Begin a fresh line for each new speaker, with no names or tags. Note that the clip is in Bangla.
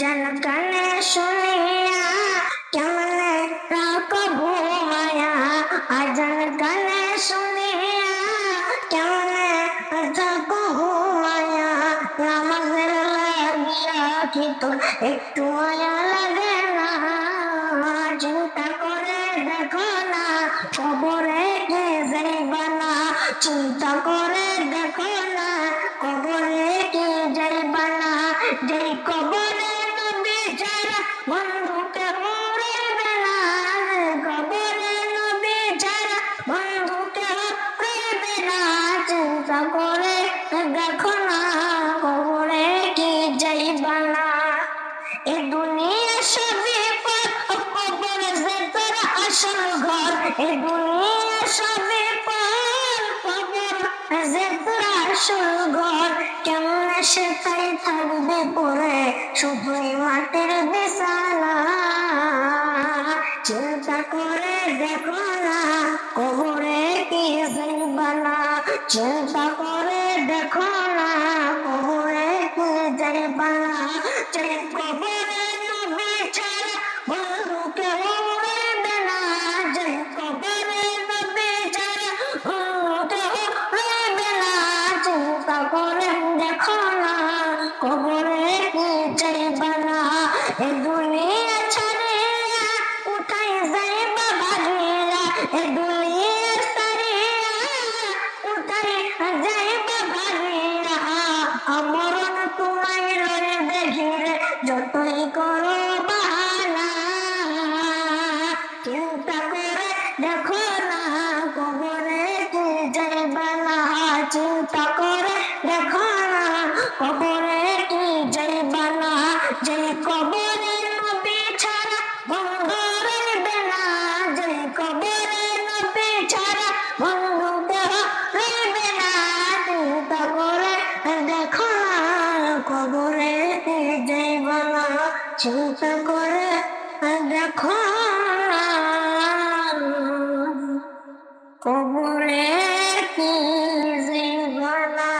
আজান কানে শুনিয়া কেমনে রাখো ঘুমায়া আজান কানে শুনিয়া কেমনে থাকো ঘুমায়া নামাজের লাগিয়া কি তোর একটু মায়া লাগে না চিন্তা করে দেখো না কবরে কে যাইবা না চিন্তা করে চিন্তা করে, দেখো না কবরে কে যাইবা না এ দুনিয়া সবই পর যে তোর আসল ঘর। এ দুনিয়া সবই যে তোর আসল ঘর। কেমন সে তাই থাকবে পরে, শুধুই মাটির বিছানা। চিন্তা করে দেখো না কবরে চিন্তা করে দেখো না কবরে কি যাইবা না কবরে নবী ছাড়া বন্ধুকে উড়বে না যে কবরে নবী ছাড়া বন্ধুকে উড়বে না চিন্তা করে দেখো না কবরে কি যাইবা না? এ দুনিয়া ছাড়িয়া উঠাই যাইবা ভাগিয়া এ যতই করো বাহানা চিন্তা করে দেখো না কবরে কি যাইবা না চিন্তা করে দেখো না কবরে কি যাইবা না যে কবরে কবরে যাইব না চিন্তা করে দেখো। কবর